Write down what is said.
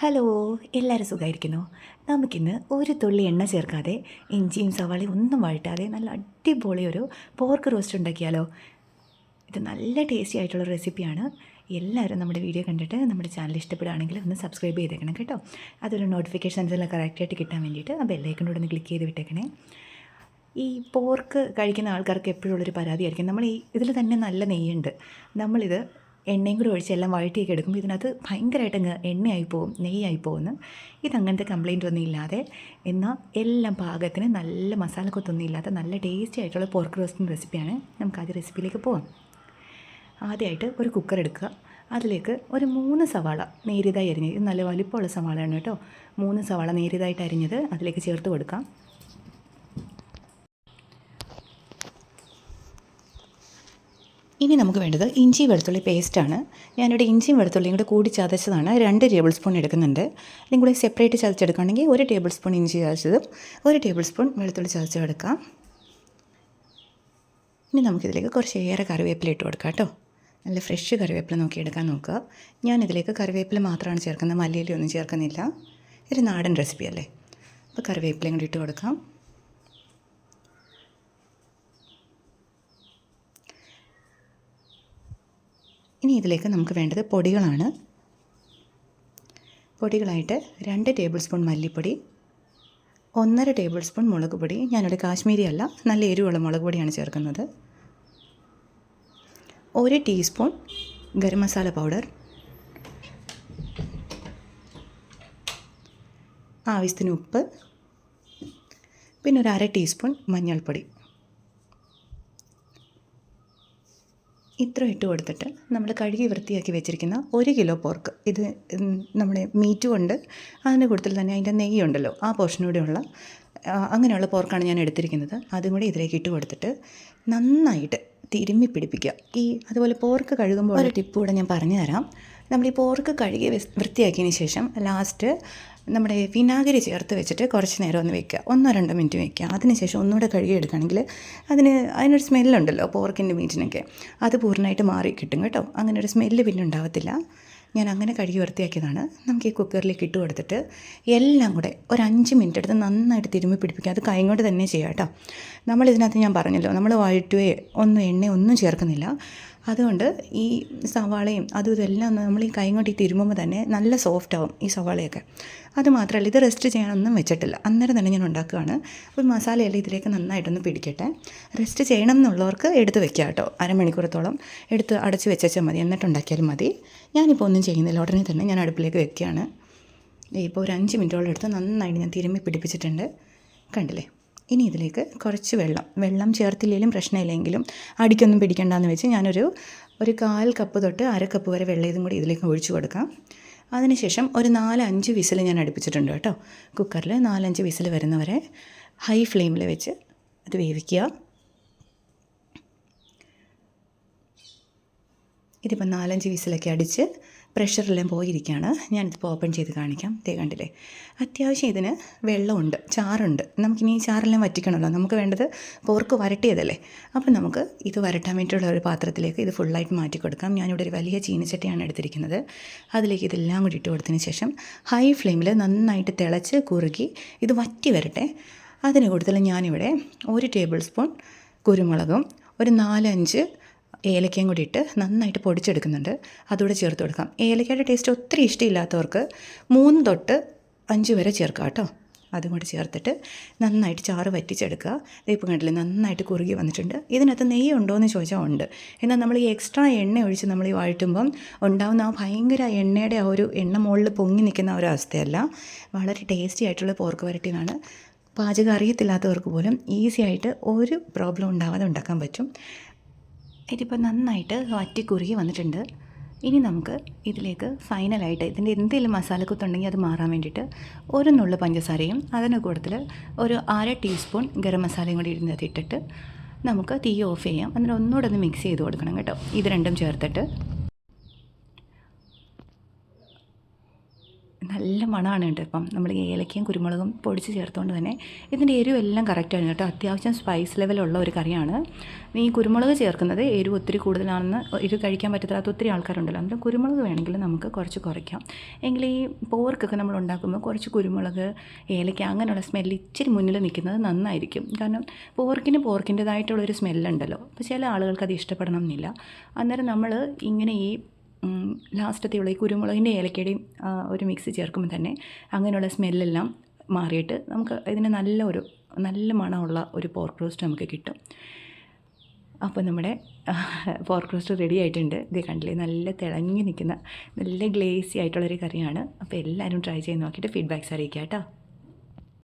Hello എല്ലാവരും സുഖമായിരിക്കുന്നു നമുക്കിന്ന് ഒരു തുള്ളി എണ്ണ ചേർക്കാതെ ഇഞ്ചിയും സവാളയും ഒന്നും വഴറ്റാതെ നല്ല അടിപൊളി ഒരു പോർക്ക് റോസ്റ്റ് ഉണ്ടാക്കിയാലോ? ഇത് നല്ല ടേസ്റ്റി ആയിട്ടുള്ള റെസിപ്പിയാണ് എല്ലാവരും നമ്മുടെ വീഡിയോ കണ്ടിട്ട് നമ്മുടെ ചാനൽ ഇഷ്ടപ്പെടുകയാണെങ്കിൽ ഒന്ന് സബ്സ്ക്രൈബ് ചെയ്തേക്കണം കേട്ടോ. അതൊരു നോട്ടിഫിക്കേഷൻസ് എല്ലാം കറക്റ്റായിട്ട് കിട്ടാൻ വേണ്ടിയിട്ട് ആ ബെല്ലൈക്കനോട് ഒന്ന് ക്ലിക്ക് ചെയ്ത് വിട്ടേക്കണേ. ഈ പോർക്ക് കഴിക്കുന്ന ആൾക്കാർക്ക് എപ്പോഴും ഉള്ളൊരു പരാതിയായിരിക്കും. നമ്മൾ ഈ ഇതിൽ തന്നെ നല്ല നെയ്യുണ്ട്. നമ്മളിത് എണ്ണയും കൂടി ഒഴിച്ച് എല്ലാം വഴറ്റിയൊക്കെ എടുക്കുമ്പോൾ ഇതിനകത്ത് ഭയങ്കരമായിട്ട് അങ്ങ് എണ്ണയായി പോകും നെയ്യായി പോകുന്നു. ഇതങ്ങനത്തെ കംപ്ലൈന്റ് ഒന്നും ഇല്ലാതെ എന്നാൽ എല്ലാം പാകത്തിന് നല്ല മസാലക്കൊത്തൊന്നും ഇല്ലാത്ത നല്ല ടേസ്റ്റി ആയിട്ടുള്ള പോർക്ക് റോസ്റ്റിംഗ് റെസിപ്പിയാണ് നമുക്ക് ആദ്യം റെസിപ്പിയിലേക്ക് പോകാം ആദ്യമായിട്ട് ഒരു കുക്കർ എടുക്കുക. അതിലേക്ക് ഒരു മൂന്ന് സവാള നേരിയതായി അരിഞ്ഞത് ഇത് നല്ല വലിപ്പമുള്ള സവാളയാണ് കേട്ടോ. മൂന്ന് സവാള നേരിയതായിട്ട് അരിഞ്ഞത് അതിലേക്ക് ചേർത്ത് കൊടുക്കാം. ഇനി നമുക്ക് വേണ്ടത് ഇഞ്ചി വെളുത്തുള്ളി പേസ്റ്റാണ് ഞാനിവിടെ ഇഞ്ചിയും വെളുത്തുള്ളിയും കൂടെ കൂടി ചതച്ചതാണ്. രണ്ട് ടേബിൾ സ്പൂൺ എടുക്കുന്നുണ്ട്. ഇതും കൂടെ സെപ്പറേറ്റ് ചതച്ചെടുക്കുകയാണെങ്കിൽ ഒരു ടേബിൾ സ്പൂൺ ഇഞ്ചി ചതച്ചതും ഒരു ടേബിൾ സ്പൂൺ വെളുത്തുള്ളി ചതച്ചതും എടുക്കാം. ഇനി നമുക്കിതിലേക്ക് കുറച്ച് ഏറെ കറിവേപ്പില ഇട്ട് കൊടുക്കാം കേട്ടോ. നല്ല ഫ്രഷ് കറിവേപ്പില നോക്കി എടുക്കാൻ നോക്കുക. ഞാനിതിലേക്ക് കറിവേപ്പില മാത്രമാണ് ചേർക്കുന്നത്. മല്ലിയിലൊന്നും ചേർക്കുന്നില്ല. ഒരു നാടൻ റെസിപ്പി അല്ലേ? അപ്പോൾ കറിവേപ്പിലയും കൂടി ഇട്ട് കൊടുക്കാം. ഇനി ഇതിലേക്ക് നമുക്ക് വേണ്ടത് പൊടികളാണ്. പൊടികളായിട്ട് രണ്ട് ടേബിൾ സ്പൂൺ മല്ലിപ്പൊടി ഒന്നര ടേബിൾ സ്പൂൺ മുളക് പൊടി. ഞാനിവിടെ കാശ്മീരി അല്ല നല്ല എരിവുള്ള മുളക് പൊടിയാണ് ചേർക്കുന്നത്. ഒരു ടീസ്പൂൺ ഗരം മസാല പൗഡർ. ആവശ്യത്തിന് ഉപ്പ്. പിന്നെ ഒരു അര ടീസ്പൂൺ മഞ്ഞൾപ്പൊടി. ഇത്ര ഇട്ട് കൊടുത്തിട്ട് നമ്മൾ കഴുകി വൃത്തിയാക്കി വെച്ചിരിക്കുന്ന ഒരു കിലോ പോർക്ക്. ഇത് നമ്മുടെ മീറ്റും ഉണ്ട് അതിന്റെ കൂട്ടത്തിൽ തന്നെ അതിന്റെ നെയ്യുണ്ടല്ലോ ആ പോർഷനൂടെയുള്ള അങ്ങനെയുള്ള പോർക്കാണ് ഞാൻ എടുത്തിരിക്കുന്നത്. അതും കൂടി ഇതിലേക്ക് ഇട്ട് കൊടുത്തിട്ട് നന്നായിട്ട് തിരുമ്മി പിടിപ്പിക്കുക. ഈ അതുപോലെ പോർക്ക് കഴുകുമ്പോൾ ഒരു ടിപ്പ് കൂടെ ഞാൻ പറഞ്ഞു തരാം നമ്മൾ ഈ പോർക്ക് കഴുകി വൃത്തിയാക്കിയതിന് ശേഷം ലാസ്റ്റ് നമ്മുടെ വിനാഗിരി ചേർത്ത് വെച്ചിട്ട് കുറച്ച് നേരം ഒന്ന് വെക്കുക. ഒന്നോ രണ്ടോ മിനിറ്റ് വെക്കുക. അതിനുശേഷം ഒന്നുകൂടെ കഴുകി എടുക്കുകയാണെങ്കിൽ അതിന് അതിനൊരു സ്മെല്ലുണ്ടല്ലോ പോർക്കിന്റെ മീറ്റിനൊക്കെ അത് പൂർണമായിട്ട് മാറി കിട്ടും കേട്ടോ. അങ്ങനെ ഒരു സ്മെല്ല് പിന്നെ ഉണ്ടാവത്തില്ല. ഞാൻ അങ്ങനെ കഴുകി വൃത്തിയാക്കിയതാണ്. നമുക്ക് ഈ കുക്കറിലേക്ക് ഇട്ട് കൊടുത്തിട്ട് എല്ലാം കൂടെ ഒരു അഞ്ച് മിനിറ്റ് എടുത്ത് നന്നായിട്ട് തിരുമ്പി പിടിപ്പിക്കുക. അത് കൈകൊണ്ട് തന്നെ ചെയ്യാം കേട്ടോ. നമ്മളിതിനകത്ത് ഞാൻ പറഞ്ഞല്ലോ നമ്മൾ വഴറ്റുകയോ ഒന്നും എണ്ണ ഒന്നും ചേർക്കുന്നില്ല. അതുകൊണ്ട് ഈ സവാളയും അതും ഇതെല്ലാം നമ്മൾ ഈ കൈ കൊണ്ട് ഈ തിരുമ്പുമ്പോൾ തന്നെ നല്ല സോഫ്റ്റ് ആവും ഈ സവാളയൊക്കെ. അത് മാത്രമല്ല ഇത് റെസ്റ്റ് ചെയ്യാനൊന്നും വെച്ചിട്ടില്ല. അന്നേരം തന്നെ ഞാൻ ഉണ്ടാക്കുകയാണ്. അപ്പോൾ മസാലയെല്ലാം ഇതിലേക്ക് നന്നായിട്ടൊന്ന് പിടിക്കട്ടെ. റെസ്റ്റ് ചെയ്യണം എന്നുള്ളവർക്ക് എടുത്ത് വെക്കുക കേട്ടോ. അരമണിക്കൂറത്തോളം എടുത്ത് അടച്ച് വെച്ചാൽ മതി. എന്നിട്ട് മതി. ഞാനിപ്പോൾ ഒന്നും ചെയ്യുന്നില്ല. ഉടനെ തന്നെ ഞാൻ അടുപ്പിലേക്ക് വെക്കുകയാണ്. ഇപ്പോൾ ഒരു അഞ്ച് മിനിറ്റോളം എടുത്ത് നന്നായിട്ട് ഞാൻ തിരുമ്മി പിടിപ്പിച്ചിട്ടുണ്ട്. കണ്ടില്ലേ? ഇനി ഇതിലേക്ക് കുറച്ച് വെള്ളം. വെള്ളം ചേർത്തില്ലെങ്കിലും പ്രശ്നമില്ലെങ്കിലും അടിക്കൊന്നും പിടിക്കണ്ടെന്ന് വെച്ച് ഞാനൊരു ഒരു കാൽ കപ്പ് തൊട്ട് അര കപ്പ് വരെ വെള്ളം ഇതും കൂടി ഇതിലേക്ക് ഒഴിച്ചു കൊടുക്കാം. അതിനുശേഷം ഒരു നാലഞ്ച് വിസിൽ ഞാൻ അടുപ്പിച്ചിട്ടുണ്ട് കേട്ടോ. കുക്കറിൽ നാലഞ്ച് വിസിൽ വരുന്നവരെ ഹൈ ഫ്ലെയിമിൽ വെച്ച് അത് വേവിക്കുക. ഇതിപ്പോൾ നാലഞ്ച് വിസിലൊക്കെ അടിച്ച് പ്രഷറെല്ലാം പോയിരിക്കുകയാണ്. ഞാനിതിപ്പോൾ ഓപ്പൺ ചെയ്ത് കാണിക്കാം. ദേ കണ്ടില്ലേ? അത്യാവശ്യം ഇതിന് വെള്ളമുണ്ട് ചാറുണ്ട്. നമുക്കിനി ഈ ചാറെല്ലാം വറ്റിക്കണമല്ലോ. നമുക്ക് വേണ്ടത് പോർക്ക് വരട്ടിയതല്ലേ? അപ്പോൾ നമുക്ക് ഇത് വരട്ടാൻ വേണ്ടിയിട്ടുള്ള ഒരു പാത്രത്തിലേക്ക് ഇത് ഫുള്ളായിട്ട് മാറ്റി കൊടുക്കാം. ഞാനിവിടെ ഒരു വലിയ ചീനച്ചട്ടിയാണ് എടുത്തിരിക്കുന്നത്. അതിലേക്ക് ഇതെല്ലാം കൂടി ഇട്ട് കൊടുത്തതിന് ശേഷം ഹൈ ഫ്ലെയിമിൽ നന്നായിട്ട് തിളച്ച് കുറുകി ഇത് വറ്റി വരട്ടെ. അതിന് കൂടുതൽ ഞാനിവിടെ ഒരു ടേബിൾ സ്പൂൺ കുരുമുളകും ഒരു നാലഞ്ച് ഏലക്കയും കൂടി ഇട്ട് നന്നായിട്ട് പൊടിച്ചെടുക്കുന്നുണ്ട്. അതുകൂടെ ചേർത്ത് കൊടുക്കാം. ഏലക്കയുടെ ടേസ്റ്റ് ഒത്തിരി ഇഷ്ടമില്ലാത്തവർക്ക് മൂന്ന് തൊട്ട് അഞ്ച് വരെ ചേർക്കാം കേട്ടോ. അതും കൂടി ചേർത്തിട്ട് നന്നായിട്ട് ചാറ് വറ്റിച്ചെടുക്കുക. ഇപ്പം കണ്ടില്ലേ നന്നായിട്ട് കുറുകി വന്നിട്ടുണ്ട്. ഇതിനകത്ത് നെയ്യ് ഉണ്ടോ എന്ന് ചോദിച്ചാൽ ഉണ്ട്. എന്നാൽ നമ്മൾ ഈ എക്സ്ട്രാ എണ്ണ ഒഴിച്ച് നമ്മൾ ഈ വഴറ്റുമ്പം ഉണ്ടാകുന്ന ആ ഭയങ്കര എണ്ണയുടെ ആ ഒരു എണ്ണ മുകളിൽ പൊങ്ങി നിൽക്കുന്ന ഒരു അവസ്ഥയല്ല. വളരെ ടേസ്റ്റി ആയിട്ടുള്ള പോർക്ക് വരട്ടിയതാണ്. പാചകം അറിയത്തില്ലാത്തവർക്ക് പോലും ഈസി ആയിട്ട് ഒരു പ്രോബ്ലം ഉണ്ടാവാതെ ഉണ്ടാക്കാൻ പറ്റും. ഇതിപ്പോൾ നന്നായിട്ട് വറ്റി കുറുകി വന്നിട്ടുണ്ട്. ഇനി നമുക്ക് ഇതിലേക്ക് ഫൈനലായിട്ട് ഇതിന്റെ എന്തെങ്കിലും മസാലക്കുത്തുണ്ടെങ്കിൽ അത് മാറാൻ വേണ്ടിയിട്ട് ഒരു നുള്ളു പഞ്ചസാരയും അതിന് കൂട്ടത്തിൽ ഒരു അര ടീസ്പൂൺ ഗരം മസാലയും കൂടി ഇരുന്നത് ഇട്ടിട്ട് നമുക്ക് തീ ഓഫ് ചെയ്യാം. എന്നിട്ട് ഒന്നുകൂടെ ഒന്ന് മിക്സ് ചെയ്ത് കൊടുക്കണം കേട്ടോ. ഇത് രണ്ടും ചേർത്തിട്ട്. നല്ല മണമാണ് കേട്ടോ ഇപ്പം. നമ്മൾ ഏലക്കയും കുരുമുളകും പൊടിച്ച് ചേർത്തുകൊണ്ട് തന്നെ ഇതിന്റെ എരിവ് എല്ലാം കറക്റ്റാണ് കേട്ടോ. അത്യാവശ്യം സ്പൈസ് ലെവലുള്ള ഒരു കറിയാണ്. ഈ കുരുമുളക് ചേർക്കുന്നത് എരിവ് ഒത്തിരി കൂടുതലാണെന്ന് എരിവ് കഴിക്കാൻ പറ്റാത്ത ഒത്തിരി ആൾക്കാരുണ്ടല്ലോ. അന്നേരം കുരുമുളക് വേണമെങ്കിൽ നമുക്ക് കുറച്ച് കുറയ്ക്കാം. എങ്കിൽ ഈ പോർക്കൊക്കെ നമ്മൾ ഉണ്ടാക്കുമ്പോൾ കുറച്ച് കുരുമുളക് ഏലക്ക അങ്ങനെയുള്ള സ്മെല്ല് ഇച്ചിരി മുന്നിൽ നിൽക്കുന്നത് നന്നായിരിക്കും. കാരണം പോർക്കിന് പോർക്കിന്റെതായിട്ടുള്ളൊരു സ്മെല്ലുണ്ടല്ലോ അപ്പോൾ ചില ആളുകൾക്ക് അത് ഇഷ്ടപ്പെടണം എന്നില്ല. അന്നേരം നമ്മൾ ഇങ്ങനെ ഈ ലാസ്റ്റത്തെയുള്ള ഈ കുരുമുളകിന്റെ ഏലക്കയുടെയും ഒരു മിക്സ് ചേർക്കുമ്പോൾ തന്നെ അങ്ങനെയുള്ള സ്മെല്ലെല്ലാം മാറിയിട്ട് നമുക്ക് ഇതിന് നല്ല ഒരു നല്ല മണമുള്ള ഒരു പോർക്ക് റോസ്റ്റ് നമുക്ക് കിട്ടും. അപ്പോൾ നമ്മുടെ പോർക്ക് റോസ്റ്റ് റെഡി ആയിട്ടുണ്ട്. ഇത് കണ്ടില്ലേ നല്ല തിളങ്ങി നിൽക്കുന്ന നല്ല ഗ്ലേസി ആയിട്ടുള്ളൊരു കറിയാണ്. അപ്പോൾ എല്ലാവരും ട്രൈ ചെയ്ത് നോക്കിയിട്ട് ഫീഡ്ബാക്ക്സ് അറിയിക്കാം കേട്ടോ.